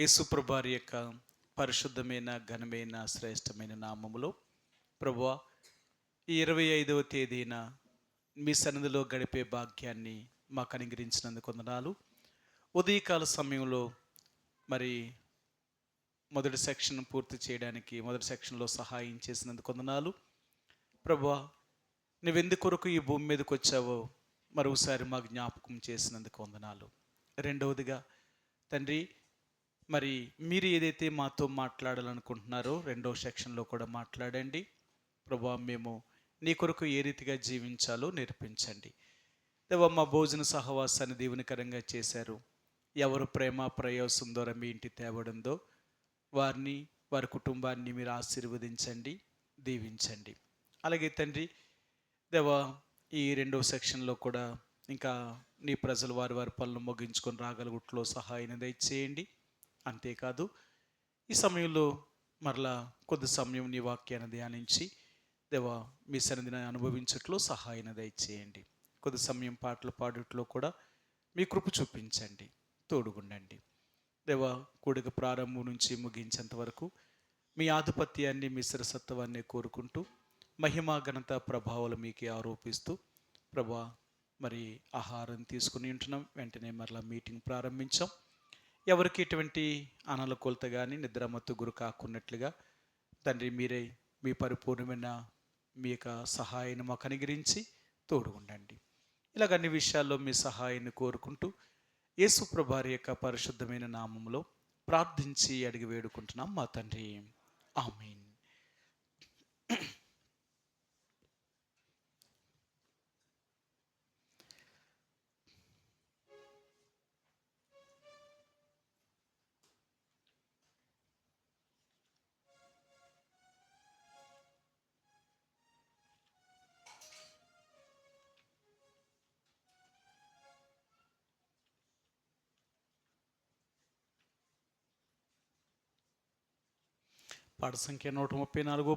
యేసుప్రభారి యొక్క పరిశుద్ధమైన ఘనమైన శ్రేష్టమైన నామములో ప్రభు ఈ ఇరవై ఐదవ తేదీన మీ సన్నిధిలో గడిపే భాగ్యాన్ని మాకు అనుగ్రహించినందుకు వందనాలు. ఉదయకాల సమయంలో మరి మొదటి సెక్షన్ పూర్తి చేయడానికి మొదటి సెక్షన్లో సహాయం చేసినందుకు వందనాలు. ప్రభా నువ్వెందుకొరకు ఈ భూమి మీదకి వచ్చావో మరోసారి మాకు జ్ఞాపకం చేసినందుకు వందనాలు. రెండవదిగా తండ్రి మరి మీరు ఏదైతే మాతో మాట్లాడాలనుకుంటున్నారో రెండో సెక్షన్లో కూడా మాట్లాడండి. ప్రభా మేము నీ కొరకు ఏ రీతిగా జీవించాలో నేర్పించండి. దేవమ్మ మా భోజన సహవాసాన్ని దీవెనకరంగా చేశారు. ఎవరు ప్రేమ ప్రయోసం ద్వారా మీ ఇంటి తేవడందో వారిని వారి కుటుంబాన్ని మీరు ఆశీర్వదించండి దీవించండి. అలాగే తండ్రి దేవ ఈ రెండో సెక్షన్లో కూడా ఇంకా నీ ప్రజలు వారి వారి పనులు ముగించుకొని రాగలుగుట్లో సహాయాన్ని దయచేయండి. అంతేకాదు ఈ సమయంలో మరలా కొద్ది సమయం నీ వాక్యాన్ని ధ్యానించి దేవా మీ సన్నిధిని అనుభవించట్లో సహాయాన్ని దయచేయండి. కొద్ది సమయం పాటలు పాడట్లో కూడా మీ కృప చూపించండి తోడుగుండండి. దేవా కూడిక ప్రారంభం నుంచి ముగించేంత వరకు మీ ఆధిపత్యాన్ని మీ శిరసత్వాన్ని కోరుకుంటూ మహిమా ఘనత ప్రభావాలు మీకే ఆరోపిస్తూ ప్రభా మరి ఆహారం తీసుకుని ఉంటున్నాం. వెంటనే మరలా మీటింగ్ ప్రారంభించాం. ఎవరికి ఎటువంటి అనలకొలత కానీ నిద్రమత్తు గురి కాకున్నట్లుగా తండ్రి మీరే మీ పరిపూర్ణమైన మీ యొక్క సహాయాన్ని మాకు అనుగ్రహించి తోడు ఉండండి. ఇలాగ అన్ని విషయాల్లో మీ సహాయాన్ని కోరుకుంటూ యేసు ప్రభారి యొక్క పరిశుద్ధమైన నామంలో ప్రార్థించి అడిగి వేడుకుంటున్నాం మా తండ్రి. ఆమెన్. పాఠ సంఖ్య నూట ముప్పై నాలుగు